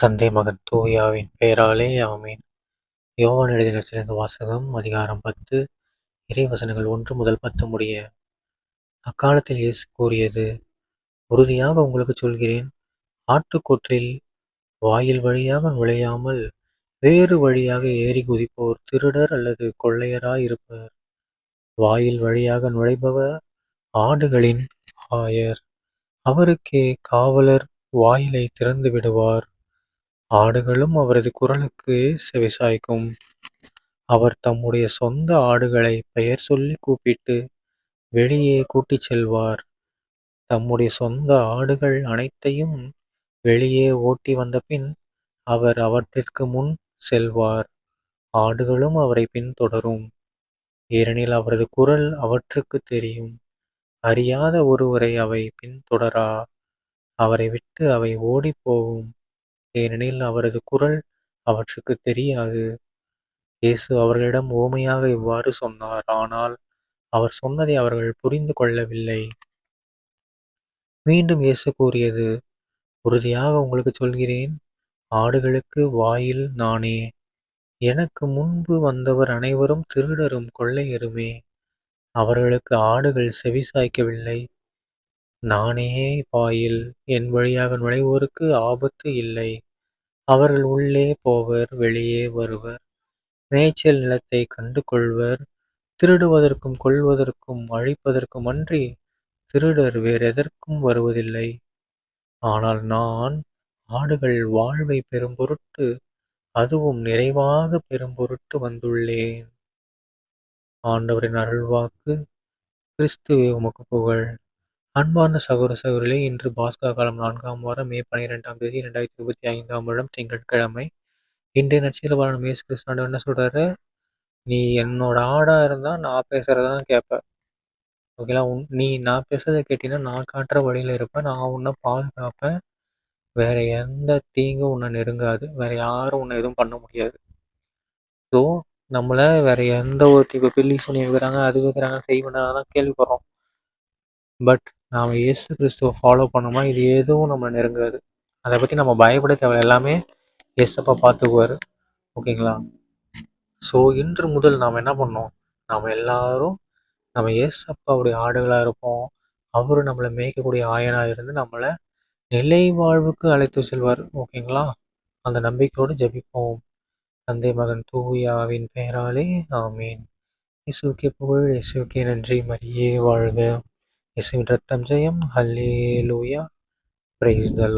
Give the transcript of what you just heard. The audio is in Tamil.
தந்தை மகன் தூயாவின் பெயராலே ஆமீன். யோவான் எழுதின சிறந்த வாசகம் அதிகாரம் பத்து இறைவசனங்கள் ஒன்று முதல் பத்து முடிய. அக்காலத்தில் இயேசு கூறியது உறுதியாக உங்களுக்கு சொல்கிறேன் ஆட்டுக்கொற்றில் வாயில் வழியாக நுழையாமல் வேறு வழியாக ஏறி குதிப்போர் திருடர் அல்லது கொள்ளையராய் இருப்பர் வாயில் வழியாக நுழைபவர் ஆடுகளின் ஆயர். அவருக்கே காவலர் வாயிலை திறந்து விடுவார் ஆடுகளும் அவரது குரலுக்கு செவிசாய்க்கும் அவர் தம்முடைய சொந்த ஆடுகளை பெயர் சொல்லி கூப்பிட்டு வெளியே கூட்டிச் செல்வார். தம்முடைய சொந்த ஆடுகள் அனைத்தையும் வெளியே ஓட்டி வந்த பின் அவர் அவற்றிற்கு முன் செல்வார். ஆடுகளும் அவரை பின்தொடரும். ஏனெனில் அவரது குரல் அவற்றுக்கு தெரியும். அறியாத ஒருவரை அவை பின்தொடரா? அவரை விட்டு அவை ஓடிப் போகும். ஏனெனில் அவரது குரல் அவற்றுக்கு தெரியாது. இயேசு அவர்களிடம் ஓமையாக இவ்வாறு சொன்னார் ஆனால் அவர் சொன்னதை அவர்கள் புரிந்து கொள்ளவில்லை. மீண்டும் இயேசு கூறியது உறுதியாக உங்களுக்கு சொல்கிறேன் ஆடுகளுக்கு வாயில் நானே. எனக்கு முன்பு வந்தவர் அனைவரும் திருடரும் கொள்ளையருமே. அவர்களுக்கு ஆடுகள் செவிசாய்க்கவில்லை. நானே வாயில் என் வழியாக நுழைவோருக்கு ஆபத்து இல்லை. அவர்கள் உள்ளே போவர் வெளியே வருவர். மேய்ச்சல் நிலத்தை கண்டு கொள்வர் திருடுவதற்கும் கொள்வதற்கும் அழிப்பதற்கும் அன்றி திருடர் வேறெதற்கும் வருவதில்லை. ஆனால் நான் ஆடுகள் வாழ்வை பெறும் பொருட்டு அதுவும் நிறைவாக பெறும் பொருட்டு வந்துள்ளேன். ஆண்டவரின் அருள்வாக்கு கிறிஸ்துவே உமக்கு புகழ். அன்பார்ந்த சகோதர சகோதரிகளே இன்று பாஸ்கா காலம் நான்காம் வாரம் மே பனிரெண்டாம் தேதி இரண்டாயிரத்தி இருபத்தி ஐந்தாம் வருடம் திங்கட்கிழமை. இன்றைய நட்சத்திரபாலன் மேஸ் கிருஷ்ணாண்ட என்ன சொல்றாரு? நீ என்னோட ஆடா இருந்தா நான் பேசுகிறதான் கேட்ப ஓகேங்களா? உன் நீ நான் பேசுறதை கேட்டீங்கன்னா நான் காட்டுற வழியில இருப்பேன். நான் உன்னை பாதுகாப்பேன். வேற எந்த தீங்கும் உன்னை நெருங்காது. வேற யாரும் உன்னை எதுவும் பண்ண முடியாது. ஸோ நம்மள வேற எந்த ஒரு இப்போ பில்லி சுனி வைக்கிறாங்க அது விக்கிறாங்க செய்வனால தான் கேள்விப்படுறோம். பட் நாம் இயேசு கிறிஸ்துவை ஃபாலோ பண்ணோமா இது எதுவும் நம்ம நெருங்காது. அதை பற்றி நம்ம பயப்பட தேவை எல்லாமே இயேசப்பா பார்த்துக்குவார். ஓகேங்களா? ஸோ இன்று முதல் நாம் என்ன பண்ணோம்? நாம் எல்லாரும் நம்ம இயேசப்பாவுடைய ஆடுகளாக இருப்போம். அவர் நம்மளை மேய்க்கக்கூடிய ஆயனாக இருந்து நம்மளை நிலை வாழ்வுக்கு அழைத்து செல்வார். ஓகேங்களா? அந்த நம்பிக்கையோடு ஜெபிப்போம். தந்தை மகன் தூயாவின் பெயராலே ஆமீன். இசுக்கே புகழ் இசுக்கே நன்றி. மரியே வாழ்க. இயேசுவின் ரத்தம் ஜெயம் ஹல்லே லூயா பிரைஸ் த